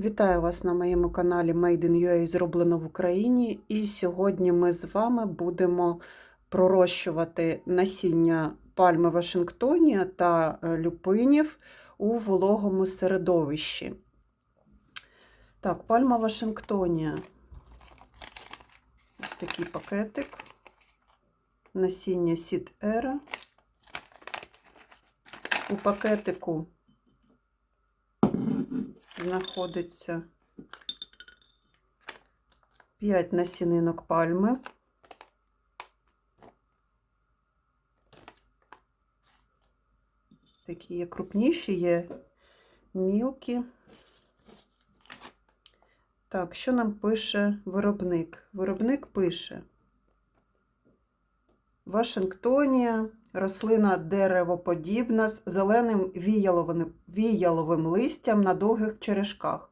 Вітаю вас на моєму каналі Made in UA зроблено в Україні. І сьогодні ми з вами будемо пророщувати насіння пальми Вашингтонія та е, люпинів у вологому середовищі. Так, пальма Вашингтонія. Ось такий пакетик. Насіння Сід Ера. У пакетику знаходиться 5 насінинок пальми. Такі є крупніші, є мілкі. Так, що нам пише виробник? Виробник пише Вашингтонія, рослина деревоподібна з зеленим віяловим, віяловим листям на довгих черешках.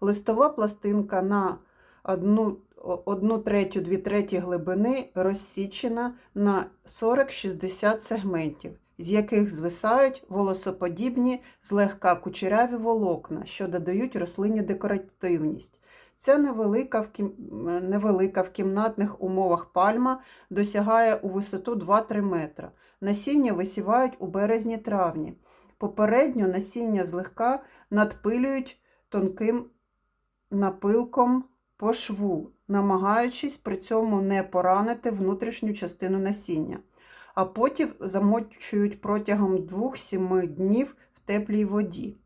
Листова пластинка на 1 третю, 2 треті глибини розсічена на 40-60 сегментів, з яких звисають волосоподібні злегка кучеряві волокна, що додають рослині декоративність. Ця невелика в, кім... невелика в кімнатних умовах пальма досягає у висоту 2-3 метра. Насіння висівають у березні-травні. Попередньо насіння злегка надпилюють тонким напилком по шву, намагаючись при цьому не поранити внутрішню частину насіння, а потім замочують протягом 2-7 днів в теплій воді,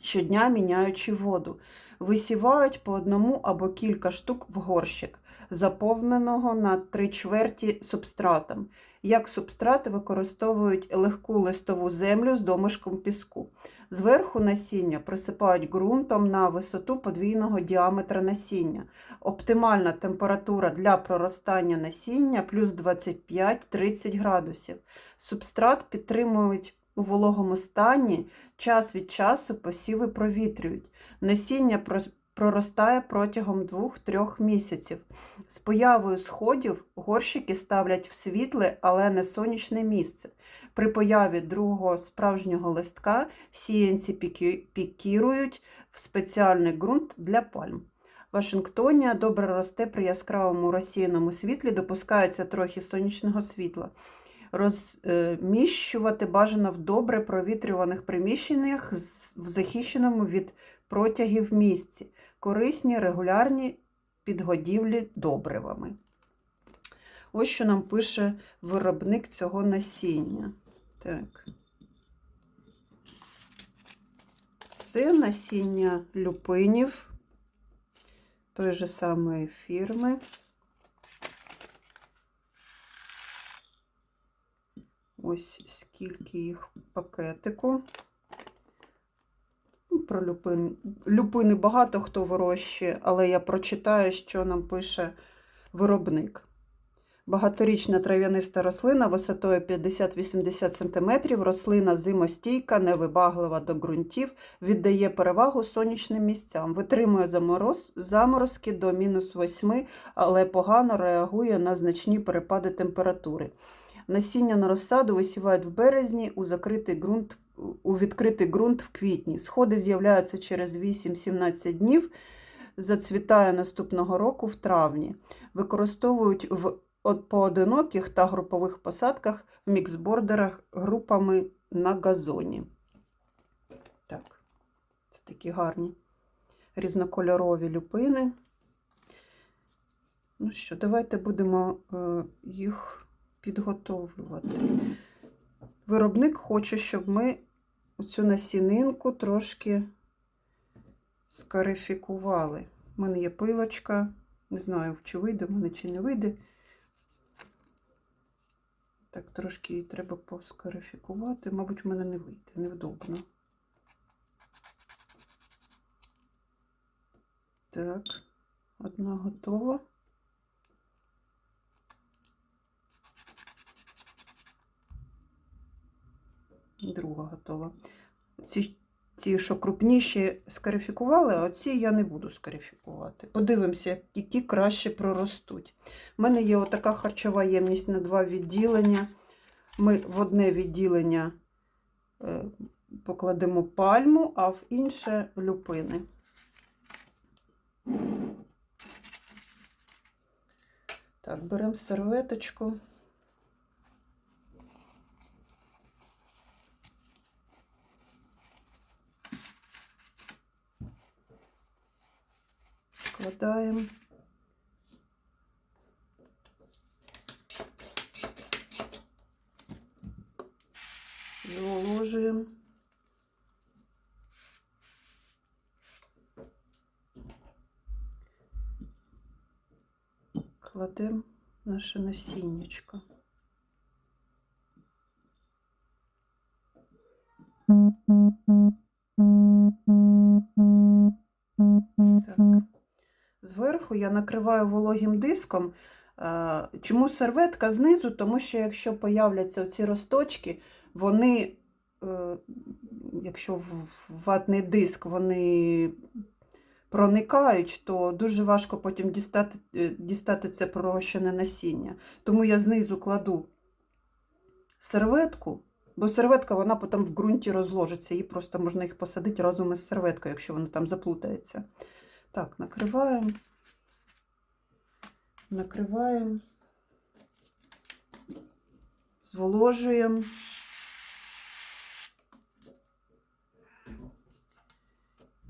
щодня міняючи воду. Висівають по одному або кілька штук в горщик, заповненого на три чверті субстратом. Як субстрат використовують легку листову землю з домишком піску. Зверху насіння присипають ґрунтом на висоту подвійного діаметра насіння. Оптимальна температура для проростання насіння плюс 25-30 градусів. Субстрат підтримують у вологому стані, час від часу посіви провітрюють. Насіння проростає протягом 2-3 місяців. З появою сходів горщики ставлять в світле, але не сонячне місце. При появі другого справжнього листка сіянці пікірують в спеціальний ґрунт для пальм. Вашингтонія добре росте при яскравому розсіяному світлі, допускається трохи сонячного світла. Розміщувати бажано в добре провітрюваних приміщеннях в захищеному від протягів місці, корисні регулярні підгодівлі добривами. Ось що нам пише виробник цього насіння. Так. Це насіння люпинів той же самої фірми. Ось скільки їх пакетику. Про люпин. Люпини багато хто вирощує, але я прочитаю, що нам пише виробник. Багаторічна трав'яниста рослина висотою 50-80 см, рослина зимостійка, невибаглива до ґрунтів, віддає перевагу сонячним місцям, витримує замороз, заморозки до мінус 8, але погано реагує на значні перепади температури. Насіння на розсаду висівають в березні у закритий ґрунт, у відкритий ґрунт в квітні. Сходи з'являються через 8-17 днів, зацвітає наступного року в травні. Використовують в поодиноких та групових посадках в міксбордерах групами на газоні. Так, це такі гарні різнокольорові люпини. Ну що, давайте будемо е, їх підготовлювати. Виробник хоче, щоб ми цю насінинку трошки скарифікували. У мене є пилочка, не знаю, чи вийде в мене, чи не вийде. Так, трошки її треба поскарифікувати. Мабуть, в мене не вийде, невдобно. Так, одна готова. друга готова. Ці, ці що крупніші, скарифікували, а ці я не буду скарифікувати. Подивимося, які краще проростуть. У мене є отака харчова ємність на два відділення. Ми в одне відділення е, покладемо пальму, а в інше люпини. Так, беремо серветочку. Складаємо. Зволожуємо. Кладемо наше насіннячко. Так. Зверху я накриваю вологим диском. Е, Чому серветка знизу? Тому що якщо появляться ці росточки, вони, е, якщо в ватний диск вони проникають, то дуже важко потім дістати, е, дістати це пророщене насіння. Тому я знизу кладу серветку, бо серветка вона потім в ґрунті розложиться, і просто можна їх посадити разом із серветкою, якщо воно там заплутається. Так, накриваємо. Накриваємо. Зволожуємо.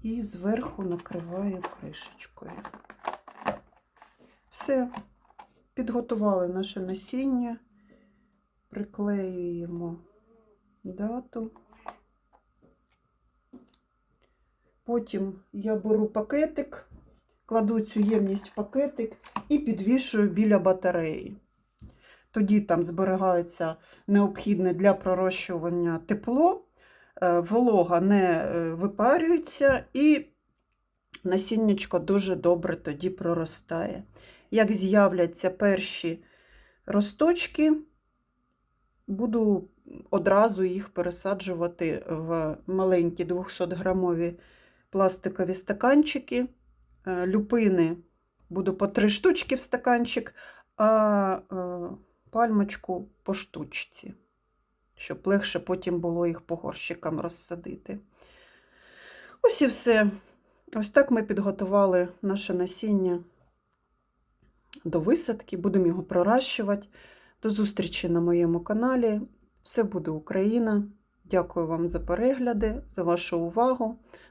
І зверху накриваю кришечкою. Все, підготували наше насіння, приклеюємо дату. Потім я беру пакетик, кладу цю ємність в пакетик і підвішую біля батареї. Тоді там зберігається необхідне для пророщування тепло, е, волога не е, випарюється і насіннячко дуже добре тоді проростає. Як з'являться перші росточки, буду одразу їх пересаджувати в маленькі 200-грамові пластикові стаканчики. Е, Люпини буду по три штучки в стаканчик, а е, пальмочку по штучці, щоб легше потім було їх по горщикам розсадити. Ось і все. Ось так ми підготували наше насіння до висадки, будемо його проращувати. До зустрічі на моєму каналі. Все буде Україна. Дякую вам за перегляди, за вашу увагу.